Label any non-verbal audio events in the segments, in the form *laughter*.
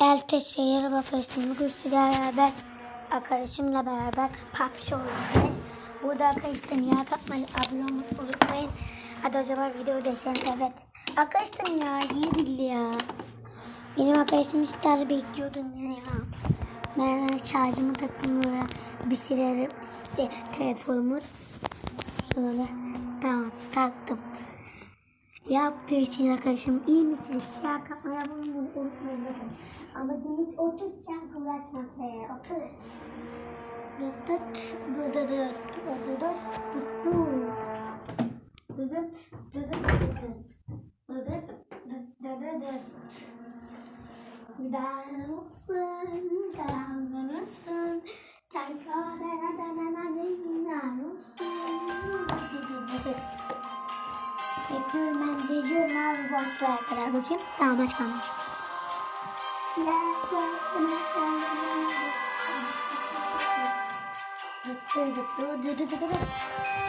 Elteşehir'e bakıştım. Bugün sizlerle beraber arkadaşımla beraber PUBG oynayacağız. Burada arkadaşlar ya katmayı abone olmayı unutmayın. Hadi o zaman video geçelim. Evet. Arkadaşlar ya iyi bildi ya. Benim arkadaşım işte bekliyordum ya. Ben şarjımı taktım böyle bir şeyleri işte telefonumu şöyle tamam taktım. Yaptığı için arkadaşım iyi misiniz? Ya kapmaya bunu unutmayın. Amacımız 30 şarkı ulaşmak ve 30. Dıt dıt dıt dıt dıt dıt dıt dıt. Dıt dıdıt dıt. Başlara kadar bakayım. Tamam maç kalmış.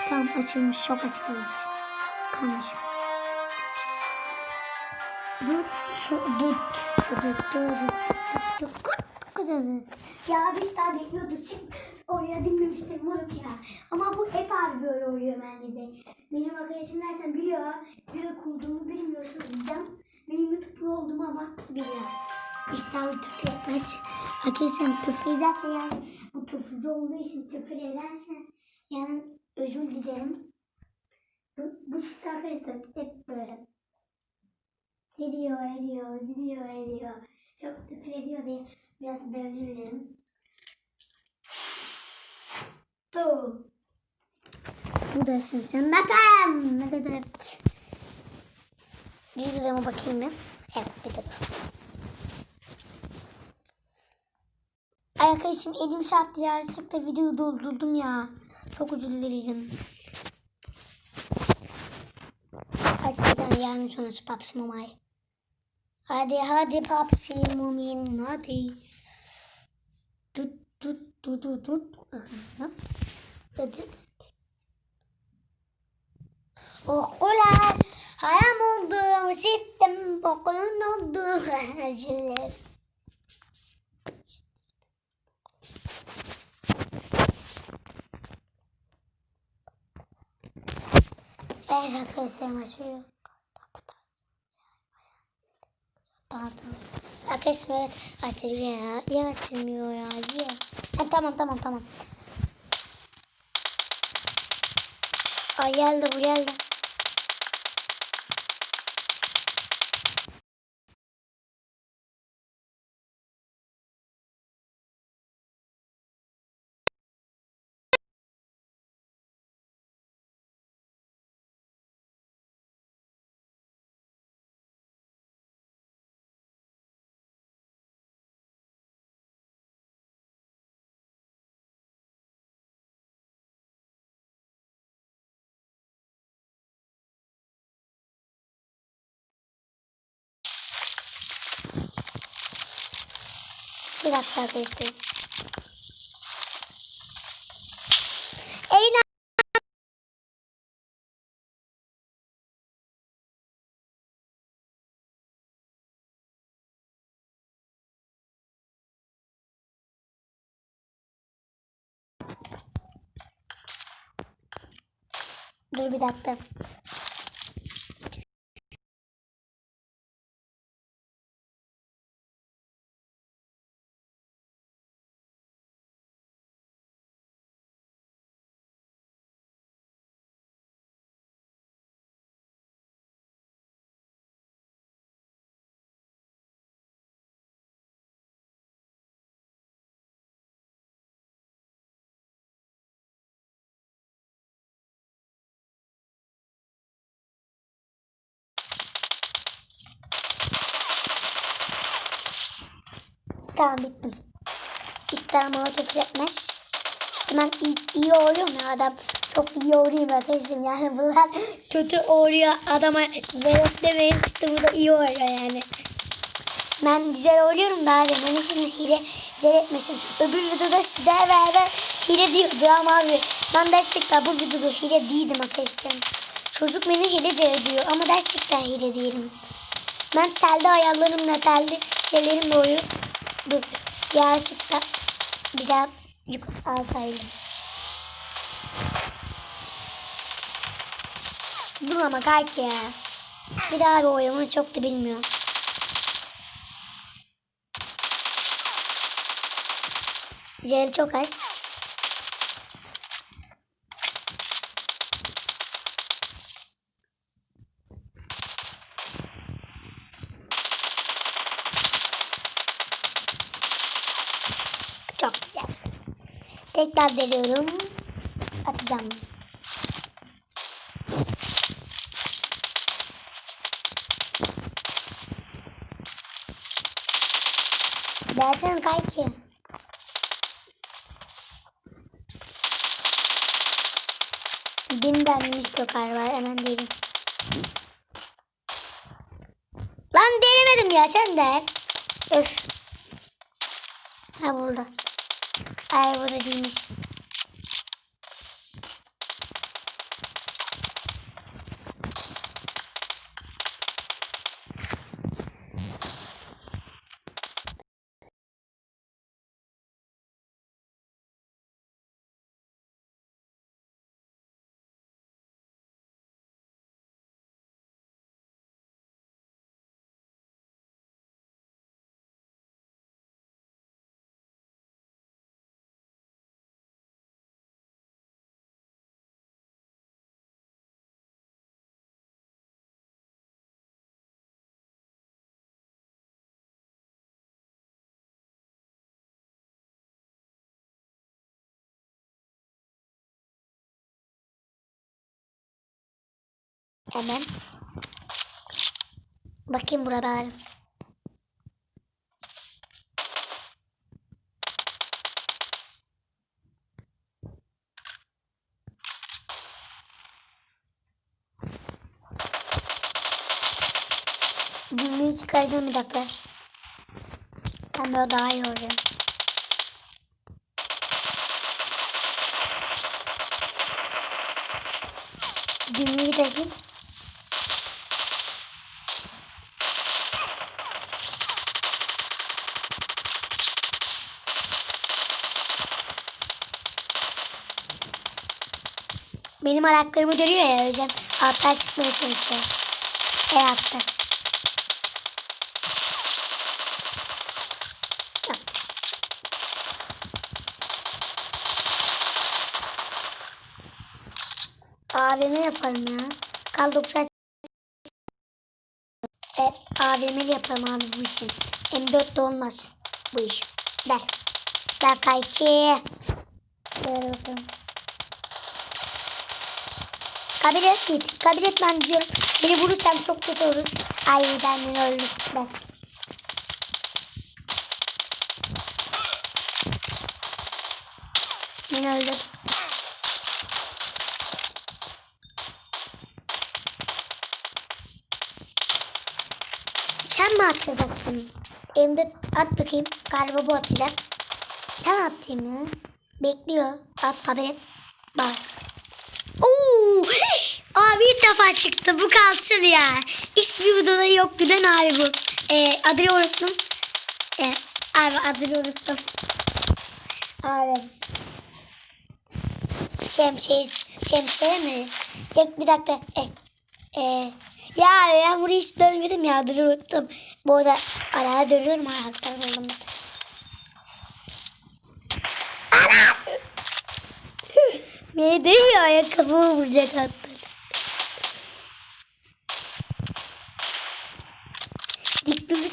Tamam açılmış çok aç kalmış. Kalmış. Ya abi işte abi bekliyordu. Şimdi oraya dinlemiştim moruk ya. Ama bu hep abi böyle oluyor bende de. Benim arkadaşım dersen biliyor. Bir de kurduğumu bilmiyorsun diyeceğim. Benim YouTube pro olduğumu ama biliyor. İşte abi küfür etmez. Arkadaşlar küfür ederse yani bu küfürcü olduğu için küfür ederse yani özür dilerim. Bu, bu süt arkadaşlar hep böyle. Ediyor, ediyor, ediyor, ediyor. Çok küfür ediyor diye biraz özür dilerim. Tu. Bu da şimdi bakalım. Evet, evet. Yüzüme bakayım bir. Evet, bir Ay arkadaşım elim çarptı ya. Çıktı videoyu doldurdum ya. Çok özür dilerim. Açacağım yarın sonrası Papsi Mamay. Hadi hadi Papsi Mumin hadi. Tut tut tut tut. Bakın. Hadi. Okular haram oldu. Sistem bokunun oldu. *laughs* Enerjiler. Evet arkadaşlar maçı. Tamam tamam. Arkadaşlar evet açılıyor ya. Ya açılmıyor ya. Ya. Ha, tamam tamam tamam. Ay geldi bu geldi. Bir dakika arkadaşlar. Eyna. Dur bir dakika. Tamam bittim. İster bana küfür etmez. İşte ben iyi, iyi oluyorum ya adam. Çok iyi oluyorum arkadaşım yani bunlar kötü oluyor adama veros demeyin işte burada iyi oluyor yani. Ben güzel oluyorum da abi beni şimdi hile güzel etmesin. Öbür videoda sizlerle beraber hile diyordu ama abi ben gerçekten bu videoda hile değildim arkadaşlar. Çocuk beni hilece ediyor ama gerçekten hile değilim. Ben telde ayarlarımla telde şeylerim boyu dur gerçekten bir daha yukarı altaydım. Dur ama kalk ya. Bir daha bir oyunu çok da bilmiyorum. Jel çok az. Çok güzel. Tekrar deniyorum. Atacağım. Versene kayki. Bin denmiş tokar var hemen derim. Lan denemedim ya sen der. Öf. Ha burada. Ay burada değilmiş. Hemen. Bakayım burada. Bunu çıkaracağım bir dakika. Ben böyle daha iyi oluyor. Düğmeyi de Benim ayaklarımı görüyor ya Özlem. Alttan çıkmaya çalışıyor. E attı. AVM yaparım ya. Kal 90 e, AVM'li yaparım abi bu işi. M4 de olmaz bu iş. Ver. Ver kayki. Ver bakalım. Kabul et git. Kabul et ben diyorum. Beni vurursan çok kötü olur. Ay ben öldüm. Ben. Beni öldür. Sen mi atacaksın? Elimde at bakayım. Galiba bu atacak. Sen atayım ya. Bekliyor. At kabul et. Bak. Defa çıktı. Bu kalsın ya. Hiçbir videoda yoktu. Ben abi bu. Ee, adını unuttum. Ee, abi adını unuttum. Abi. Şemsiye, şemsiye mi? Tek bir dakika. E, e, ya ben burayı hiç dönmedim ya. Adını unuttum. Bu arada araya dönüyorum. Ayaklarım oldum. Ana! *laughs* Beni değiyor ayakkabımı vuracak hatta.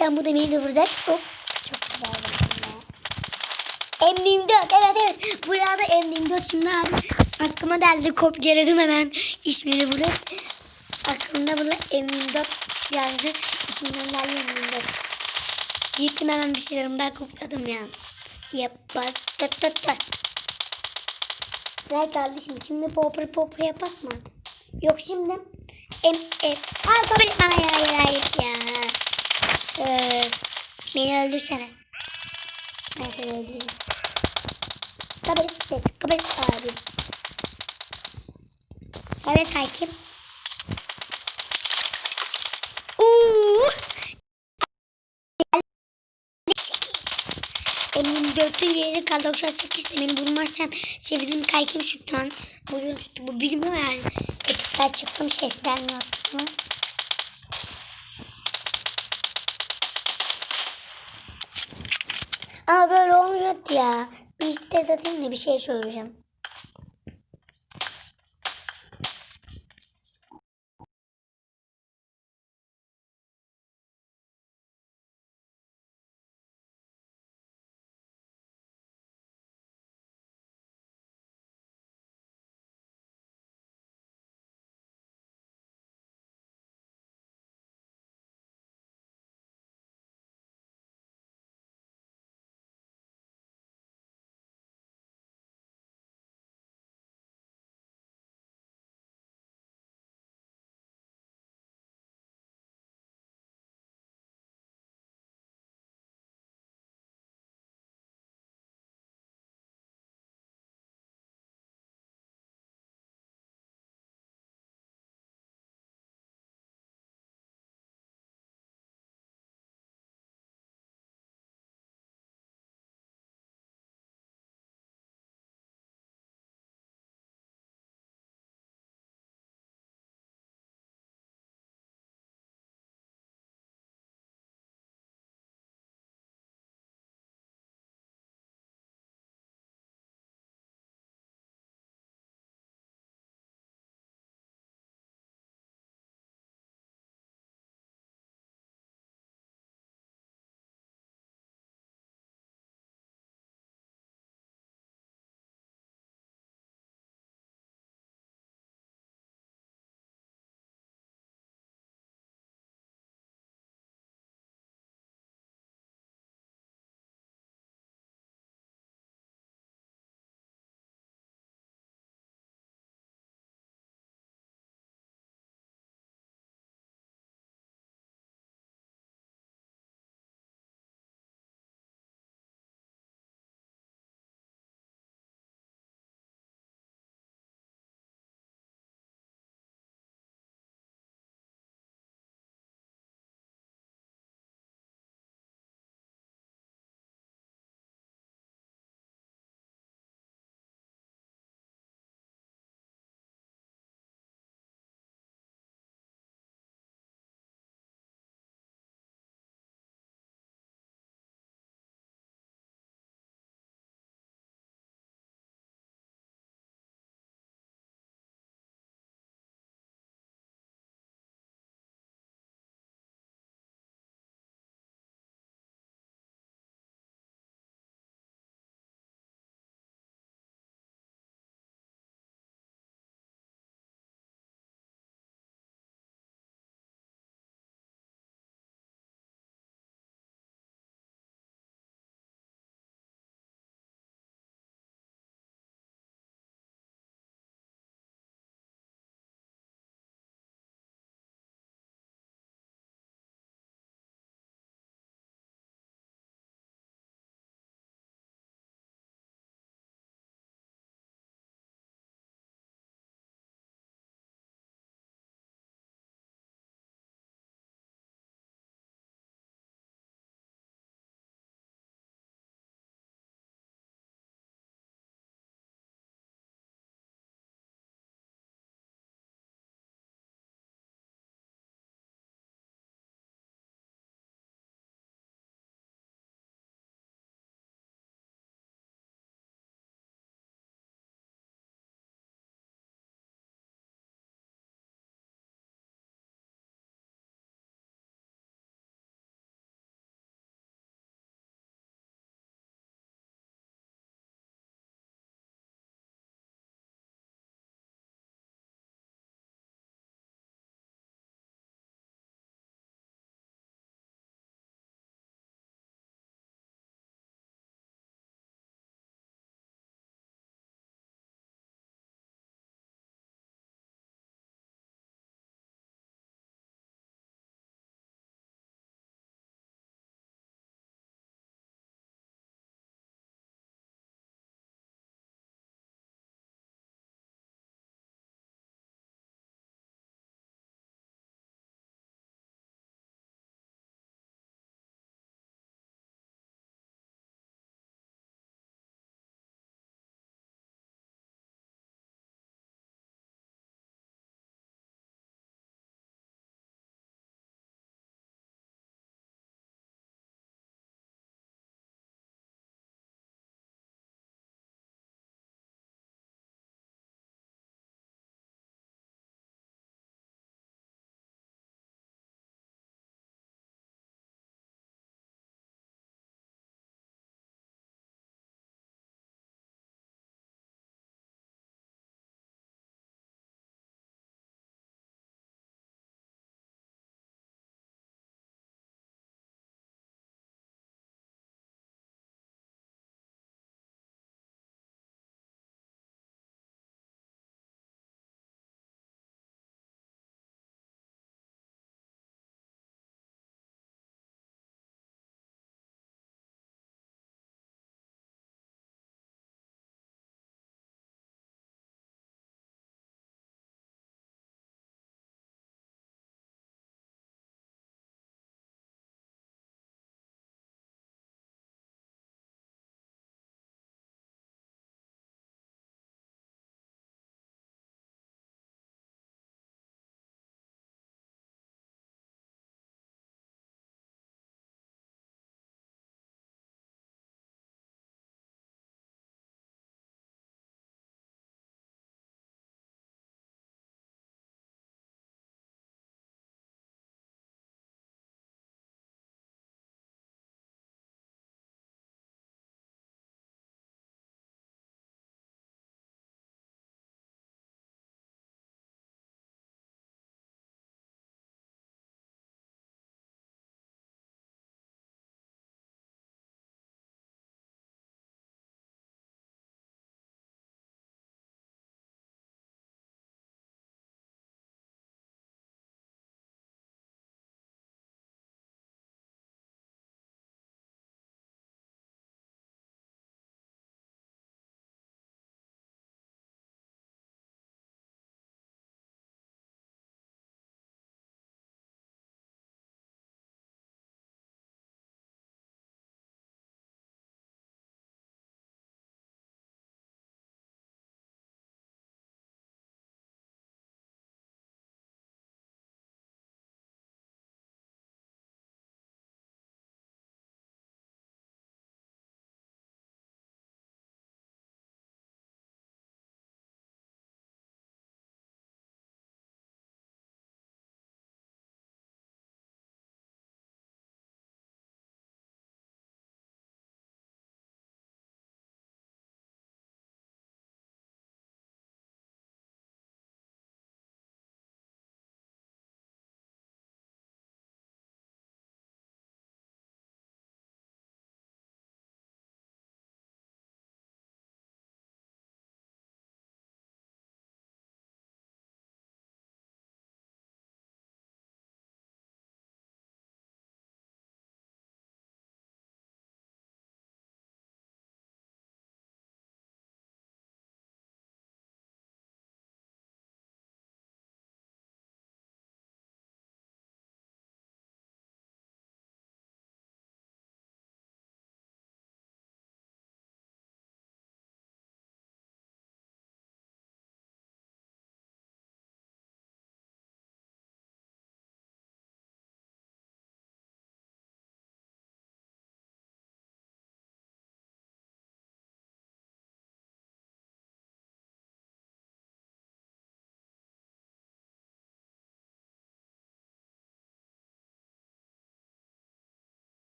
Durursan bu da beni vuracak. Hop. Çok güzel ya. M24 evet evet. Bu yada M24 şimdi abi. Aklıma geldi kopyaladım hemen ismini vurup. Aklımda burada M24 yazdı. İçimden geldi M24. Gittim hemen bir şeylerimden kopladım ya. Yap bak. Tut tut tut. Güzel geldi şimdi. Popper popper yapak mı? Yok şimdi. Em, em. Ay kabul et. Ay hayır hayır ya. Ee, beni öldürsene. Ben seni öldüreyim. Kabret set. Kabret abi. Kabret hakim. Benim dörtü yeri kaldı. Okşar çekişti. Benim bunu açan sevdiğim kaykim şu an. Buluyorum şu bu bilmiyor yani. Epikler çıktım. Şeysden yaptım. Ama böyle olmuyordu ya. Bir işte bir şey söyleyeceğim.